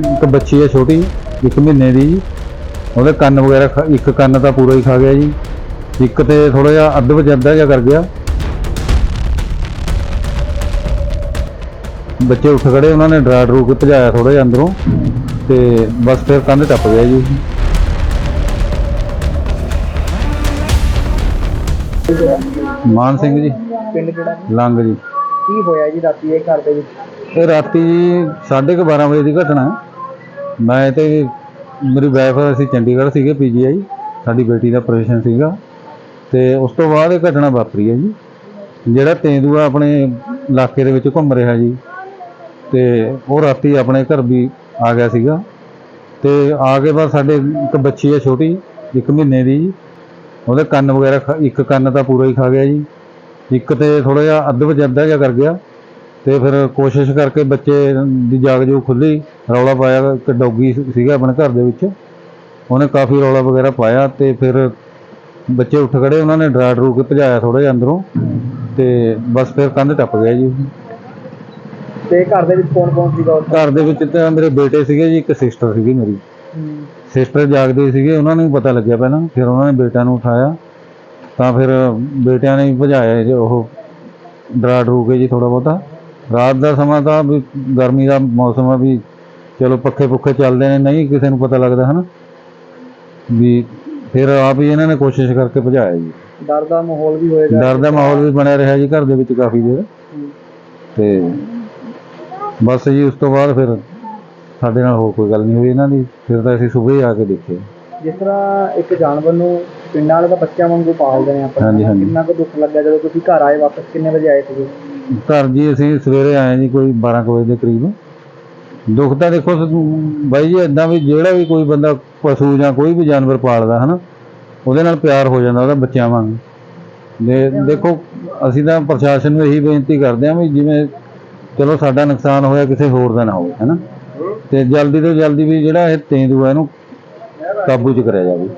ਇੱਕ ਬੱਚੀ ਹੈ ਛੋਟੀ ਇੱਕ ਮਹੀਨੇ ਦੀ ਜੀ। ਉਹਦੇ ਕੰਨ ਵਗੈਰਾ ਖਾ- ਇੱਕ ਕੰਨ ਤਾਂ ਪੂਰਾ ਹੀ ਖਾ ਗਿਆ ਜੀ। ਇੱਕ ਤੇ ਥੋੜਾ ਜਿਹਾ ਅੱਧ ਵਿੱਚ ਅੱਧਾ ਜਿਹਾ ਕਰ ਗਿਆ। ਬੱਚੇ ਉੱਠ ਖੜੇ ਉਹਨਾਂ ਨੇ ਡਰਾ ਡਰੂ ਕੇ ਭਜਾਇਆ ਥੋੜਾ ਜਿਹਾ ਅੰਦਰੋਂ ਤੇ ਬਸ ਫਿਰ ਕੰਧ ਟੱਪ ਗਿਆ ਜੀ। ਮਾਨ ਸਿੰਘ ਜੀ ਪਿੰਡ ਕਿਹੜਾ? ਲੰਗ ਜੀ। ਕੀ ਹੋਇਆ ਜੀ ਰਾਤੀ ਇਹ ਘਰ ਦੇ ਵਿੱਚ? ਇਹ ਰਾਤੀ ਜੀ ਸਾਢੇ ਕੁ 12 ਵਜੇ ਦੀ ਘਟਨਾ। ਹੈ। ਮੈਂ ਤੇ ਮੇਰੀ ਵਾਈਫ ਅਸੀਂ ਚੰਡੀਗੜ੍ਹ ਸੀਗੇ ਪੀਜੀਆਈ ਸਾਡੀ ਬੇਟੀ ਦਾ ਆਪਰੇਸ਼ਨ ਸੀਗਾ। ਤੇ ਉਸ ਤੋਂ ਬਾਅਦ ਇਹ ਘਟਨਾ ਵਾਪਰੀ ਹੈ ਜੀ। ਜਿਹੜਾ ਤੇਂਦੂਆ ਆਪਣੇ ਇਲਾਕੇ ਦੇ ਵਿੱਚ ਘੁੰਮ ਰਿਹਾ ਜੀ, ਤੇ ਉਹ ਰਾਤੀ ਆਪਣੇ ਘਰ ਵੀ ਆ ਗਿਆ ਸੀਗਾ। ਤੇ ਆ ਕੇ ਬਾਅਦ ਸਾਡੇ ਇੱਕ ਬੱਚੀ ਹੈ ਛੋਟੀ, ਇੱਕ ਮਹੀਨੇ ਦੀ ਜੀ। ਉਹਦੇ ਕੰਨ ਵਗੈਰਾ ਖਾ- ਇੱਕ ਕੰਨ ਤਾਂ ਪੂਰਾ ਹੀ ਖਾ ਗਿਆ ਜੀ। ਇੱਕ ਤੇ ਥੋੜਾ ਜਿਹਾ ਅੱਧ ਵਿੱਚ ਅੱਧਾ ਜਿਹਾ ਕਰ ਗਿਆ। ਤੇ ਫਿਰ ਕੋਸ਼ਿਸ਼ ਕਰਕੇ ਬੱਚੇ ਦੀ ਜਾਗ ਜੋ ਖੁੱਲੀ ਰੌਲਾ ਪਾਇਆ ਇੱਕ ਡੌਗੀ ਸੀਗਾ ਆਪਣੇ ਘਰ ਦੇ ਵਿੱਚ। ਉਹਨੇ ਕਾਫੀ ਰੌਲਾ ਵਗੈਰਾ ਪਾਇਆ ਤੇ ਫਿਰ ਬੱਚੇ ਉੱਠ ਖੜੇ ਉਹਨਾਂ ਨੇ ਡਰਾ ਡਰੂ ਕੇ ਭਜਾਇਆ ਥੋੜਾ ਜਿਹਾ ਅੰਦਰੋਂ ਤੇ ਬਸ ਫਿਰ ਕੰਧ ਟੱਪ ਗਿਆ ਜੀ। ਤੇ ਘਰ ਦੇ ਵਿੱਚ ਕੌਣ ਕੌਣ ਸੀਗਾ ਉਸ ਘਰ ਦੇ ਵਿੱਚ ਤਾਂ ਮੇਰੇ ਬੇਟੇ ਸੀਗੇ ਜੀ ਇੱਕ ਸਿਸਟਰ ਸੀਗੀ ਮੇਰੀ। ਸਿਸਟਰ ਜਾਗਦੇ ਸੀਗੇ ਉਹਨਾਂ ਨੂੰ ਪਤਾ ਲੱਗਿਆ ਪਹਿਲਾਂ ਫਿਰ ਉਹਨਾਂ ਨੇ ਬੇਟਾ ਨੂੰ ਉਠਾਇਆ। ਤਾਂ ਫਿਰ ਬੇਟਿਆਂ ਨੇ ਭਜਾਇਆ ਜੀ ਉਹ ਡਰਾ ਡਰੂ ਕੇ ਜੀ ਥੋੜਾ ਬਹੁਤਾ। ਰਾਤ ਦਾ ਸਮਾਂ ਤਾਂ ਵੀ ਗਰਮੀ ਦਾ ਮੌਸਮ ਆ ਵੀ ਚਲੋ ਪੱਖੇ ਪੁੱਖੇ ਚੱਲਦੇ ਨੇ ਨਹੀਂ ਕਿਸੇ ਨੂੰ ਪਤਾ ਲੱਗਦਾ ਹਨਾ? ਵੀ ਫਿਰ ਆਪ ਹੀ ਇਹਨਾਂ ਨੇ ਕੋਸ਼ਿਸ਼ ਕਰਕੇ ਭਜਾਇਆ ਜੀ। ਡਰ ਦਾ ਮਾਹੌਲ ਵੀ ਹੋਏਗਾ। ਡਰ ਦਾ ਮਾਹੌਲ ਵੀ ਬਣਿਆ ਰਿਹਾ ਜੀ ਘਰ ਦੇ ਵਿੱਚ ਕਾਫੀ ਦੇਰ। ਤੇ ਬਸ ਜੀ ਉਸ ਤੋਂ ਬਾਅਦ ਫਿਰ ਸਾਡੇ ਨਾਲ ਹੋਰ ਕੋਈ ਗੱਲ ਨਹੀਂ ਹੋਈ ਇਹਨਾਂ ਦੀ। ਫਿਰ ਤਾਂ ਅਸੀਂ ਸਵੇਰੇ ਆ ਕੇ ਦੇਖੇ ਜਿਸ ਤਰ੍ਹਾਂ ਇੱਕ ਜਾਨਵਰ ਨੂੰ ਪਿੰਡਾਂ ਵਾਲੇ ਤਾਂ ਬੱਚਿਆਂ ਵਾਂਗੂ ਪਾਲਦੇ ਨੇ ਹਾਂਜੀ। ਕਿੰਨਾ ਕੁ ਦੁੱਖ ਲੱਗਾ ਜਦੋਂ ਤੁਸੀਂ ਘਰ ਆਏ ਵਾਪਸ ਕਿੰਨੇ ਵਜੇ ਆਏ ਸੀਗੇ? ਘਰ ਜੀ, ਅਸੀਂ ਸਵੇਰੇ ਆਏ ਜੀ ਕੋਈ 12 ਕੁ ਵਜੇ ਦੇ ਕਰੀਬ। ਦੁੱਖ ਤਾਂ ਦੇਖੋ ਬਾਈ ਜੀ ਇਦਾਂ ਵੀ ਜਿਹੜਾ ਵੀ ਕੋਈ ਬੰਦਾ ਪਸ਼ੂ ਜਾਂ ਕੋਈ ਵੀ ਜਾਨਵਰ ਪਾਲਦਾ, ਹਨਾ, ਉਹਦੇ ਨਾਲ ਪਿਆਰ ਹੋ ਜਾਂਦਾ ਉਹਦਾ ਬੱਚਿਆਂ ਵਾਂਗ। ਦੇ, ਦੇਖੋ, ਅਸੀਂ ਤਾਂ ਪ੍ਰਸ਼ਾਸਨ ਨੂੰ ਇਹੀ ਬੇਨਤੀ ਕਰਦੇ ਹਾਂ ਵੀ ਜਿਵੇਂ ਚਲੋ ਸਾਡਾ ਨੁਕਸਾਨ ਹੋਇਆ, ਕਿਸੇ ਹੋਰ ਦਾ ਨਾ ਹੋਵੇ, ਹਨਾ। ਤੇ ਜਲਦੀ ਤੋਂ ਜਲਦੀ ਵੀ ਜਿਹੜਾ ਇਹ ਤੇਂਦੂਆ ਇਹਨੂੰ ਕਾਬੂ 'ਚ ਕਰਿਆ ਜਾਵੇ।